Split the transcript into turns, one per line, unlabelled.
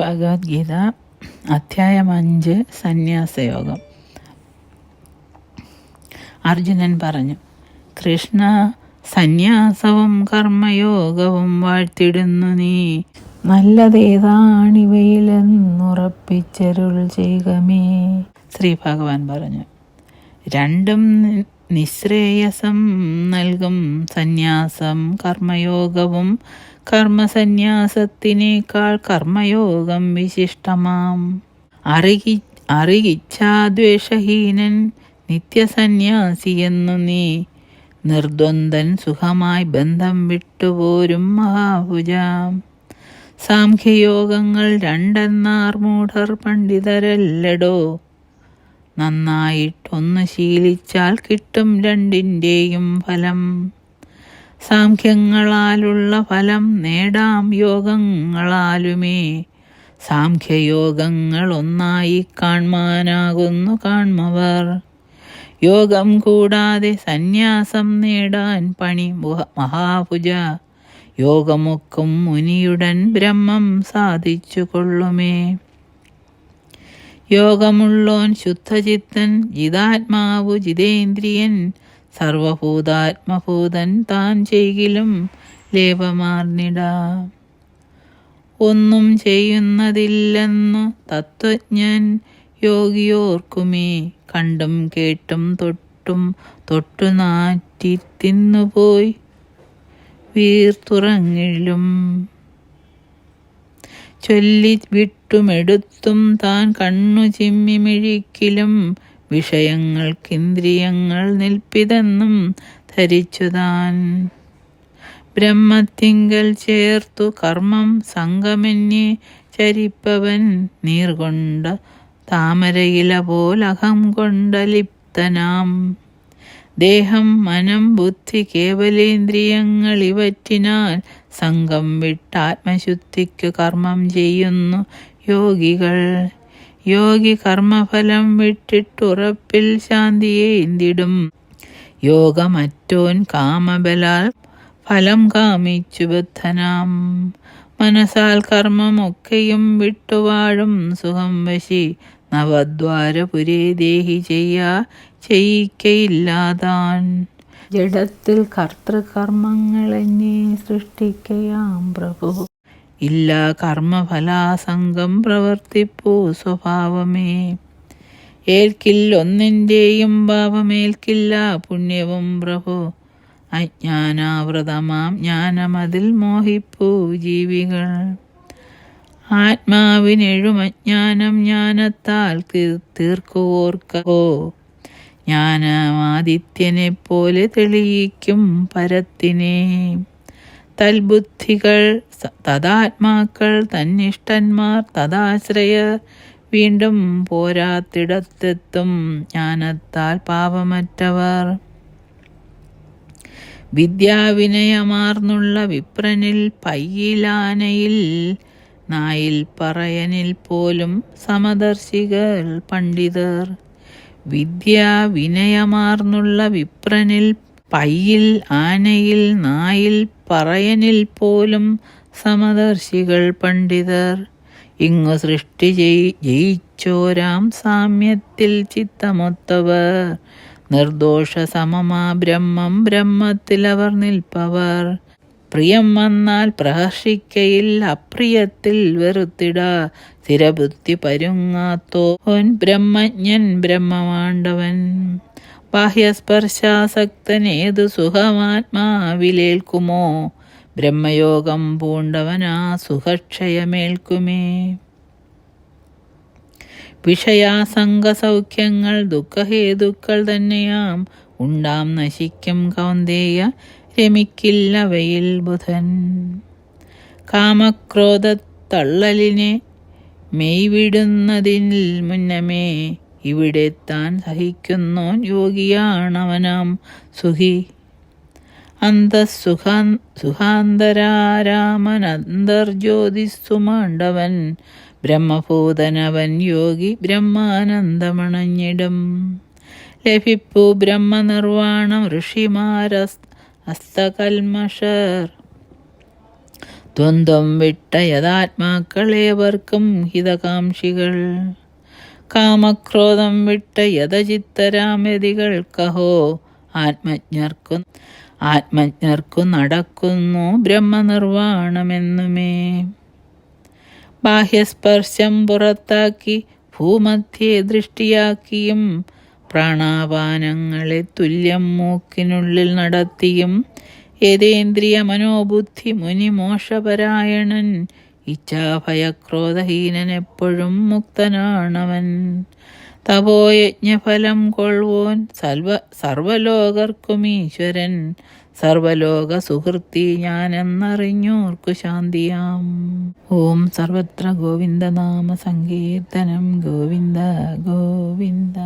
ഭഗവത്ഗീത അധ്യായം അഞ്ച് സന്യാസയോഗം. അർജുനൻ പറഞ്ഞു കൃഷ്ണ സന്യാസവും കർമ്മയോഗവും വാഴ്ത്തിടുന്നു നീ. നല്ലതേതാണിവയിലെന്നുറപ്പിച്ചരുൾ ചെയ്കമേ ശ്രീ ഭഗവാൻ പറഞ്ഞു രണ്ടും നിശ്രേയസം നൽകും. സന്യാസം കർമ്മയോഗവും കർമ്മസന്യാസത്തിനേക്കാൾ കർമ്മയോഗം വിശിഷ്ടമാം. അറിയി അറിയിച്ഛാദ്വേഷഹീനൻ നിത്യസന്യാസിയെന്നു നീ. നിർദ്വന്ദൻ സുഖമായി ബന്ധം വിട്ടുപോരും മഹാഭുജാം സാംഖ്യയോഗങ്ങൾ രണ്ടെന്നാർ മൂഢർ പണ്ഡിതരല്ലടോ. നന്നായിട്ടൊന്ന് ശീലിച്ചാൽ കിട്ടും രണ്ടിന്റെയും ഫലം. സാംഖ്യങ്ങളാലുള്ള ഫലം നേടാം യോഗങ്ങളാലുമേ. സാംഖ്യയോഗങ്ങൾ ഒന്നായി കാൺമാനാകുന്നു കാൺമവർ യോഗം കൂടാതെ സന്യാസം നേടാൻ പണി മുഹ- മഹാഭുജ യോഗമൊക്കും മുനിയുടൻ ബ്രഹ്മം സാധിച്ചു കൊള്ളുമേ യോഗമുള്ളോൻ ശുദ്ധചിത്തൻ ജിതാത്മാവു ജിതേന്ദ്രിയൻ സർവഭൂതാത്മഭൂതൻ താൻ ചെയ്യിലും ലേപമാർന്നിട ഒന്നും ചെയ്യുന്നതില്ലെന്നു തത്വജ്ഞൻ യോഗിയോർക്കുമേ. കണ്ടും കേട്ടും തൊട്ടും തൊട്ടു നാറ്റി തിന്നുപോയി വീർത്തുറങ്ങിലും. ചൊല്ലി വിട്ടുമെടുത്തും താൻ കണ്ണു ചിമ്മി മിഴിക്കിലും വിഷയങ്ങൾക്കിന്ദ്രിയങ്ങൾ നിൽപ്പിതെന്നും ധരിച്ചുതാൻ. ബ്രഹ്മത്തിങ്കൽ ചേർത്തു കർമ്മം സംഗമന്യെ ചരിപ്പവൻ നീർകൊണ്ട താമരയില പോലഹം കൊണ്ട ലിപ്തനാം. ദേഹം മനം ബുദ്ധി കേവലേന്ദ്രിയങ്ങൾ ഇവറ്റിനാൽ സംഘം വിട്ട് ആത്മശുദ്ധിക്ക് കർമ്മം ചെയ്യുന്നു യോഗികൾ. യോഗി കർമ്മഫലം വിട്ടിട്ടുറപ്പിൽ ശാന്തിയെ എന്തിടും യോഗമറ്റോൻ കാമബലാൽ ഫലം കാമിച്ചു ബദ്ധനാം. മനസാൽ കർമ്മമൊക്കെയും വിട്ടുവാഴും സുഖം വശി. നവദ്വാരപുരേ ദേഹി ചെയ്യാ ചെയ്യിക്കയില്ലാതാൻ. ജഡത്തിൽ കർത്തൃകർമ്മങ്ങളെന്നെ സൃഷ്ടിക്കയാം പ്രഭു. ഇല്ല കർമ്മഫലാസംഗം പ്രവർത്തിപ്പൂ സ്വഭാവമേ. ഏൽക്കില്ലൊന്നിന്റെയും ഭാവമേൽക്കില്ല പുണ്യവും പ്രഭു. അജ്ഞാനാവൃതമാം ജ്ഞാനമതിൽ മോഹിപ്പൂ ജീവികൾ. ആത്മാവിനെഴും അജ്ഞാനം ജ്ഞാനത്താൽ തീർ- തീർക്കുവോർക്കോ. ജ്ഞാനമാദിത്യനെ പോലെ തെളിയിക്കും പരത്തിനെ. തൽബുദ്ധികൾ തഥാത്മാക്കൾ തന്നിഷ്ടന്മാർ തഥാശ്രയ വീണ്ടും പോരാത്തിടത്തെത്തും ജ്ഞാനത്താൽ പാപമറ്റവർ. വിദ്യാവിനയമാർന്നുള്ള വിപ്രനിൽ പയ്യിലാനയിൽ നായിൽ പറയനിൽ പോലും സമദർശികൾ പണ്ഡിതർ. വിദ്യാവിനയമാർന്നുള്ള വിപ്രനിൽ പയ്യിൽ ആനയിൽ നായിൽ പറയനിൽ പോലും സമദർശികൾ പണ്ഡിതർ. ഇങ്ങു സൃഷ്ടി ജയിച്ചോരാം സാമ്യത്തിൽ ചിത്തമൊത്തവർ. നിർദോഷ സമമാ ബ്രഹ്മം ബ്രഹ്മത്തിൽ അവർ നിൽപ്പവർ. പ്രിയം വന്നാൽ പ്രഹർഷിക്കയിൽ അപ്രിയത്തിൽ വെറുത്തിട. സ്ഥിരബുദ്ധി പരുങ്ങാത്തോൻ ബ്രഹ്മജ്ഞൻ ബ്രഹ്മമാണ്ടവൻ. ബാഹ്യസ്പർശാസക്തനേതു സുഖമാത്മാവിലേൽക്കുമോ? ബ്രഹ്മയോഗം പൂണ്ടവനാ സുഖക്ഷയമേൽക്കുമേ. വിഷയാസംഗസൗഖ്യങ്ങൾ ദുഃഖഹേതുക്കൾ തന്നെയാം. ഉണ്ടാം നശിക്കും കൗന്ദേയ രമിക്കില്ലവയിൽ ബുധൻ. കാമക്രോധത്തള്ളലിനെ മെയ്വിടുന്നതിൽ മുന്നമേ ഇവിടെ താൻ സഹിക്കുന്നോൻ യോഗിയാണവനാം സുഖി അന്തസുഖാ സുഖാന്തരാരാമനന്തർജ്യോതിസ്സുമാണ്ടവൻ ബ്രഹ്മഭൂതനവൻ യോഗി ബ്രഹ്മാനന്ദമണഞ്ഞിടം. ലഭിപ്പു ബ്രഹ്മനിർവാണം ഋഷിമാരസ് അസ്തകൽമഷർ ദ്വന്ദ്വം വിട്ട യഥാത്മാക്കളേവർക്കും ഹിതകാംക്ഷികൾ. കാമക്രോധം വിട്ട യഥചിത്തരാമതികൾ കഹോ. ആത്മജ്ഞർക്കു ആത്മജ്ഞർക്കു നടക്കുന്നു ബ്രഹ്മനിർവാണമെന്നുമേ. ബാഹ്യസ്പർശം പുറത്താക്കി ഭൂമധ്യേ ദൃഷ്ടിയാക്കിയും പ്രാണാപാനങ്ങളെ തുല്യം മൂക്കിനുള്ളിൽ നടത്തിയും യഥേന്ദ്രിയ മനോബുദ്ധി മുനിമോഷപരായണൻ ഇച്ഛാഭയക്രോധഹീനൻ എപ്പോഴും മുക്തനാണവൻ. തപോയജ്ഞഫലം കൊള്ളുവോൻ സർവ സർവലോകർക്കും ഈശ്വരൻ. സർവലോക സുഹൃത്തി ഞാനെന്നറിഞ്ഞോർക്കു ശാന്തിയാം. ഓം സർവത്ര ഗോവിന്ദനാമ സങ്കീർത്തനം ഗോവിന്ദ ഗോവിന്ദ.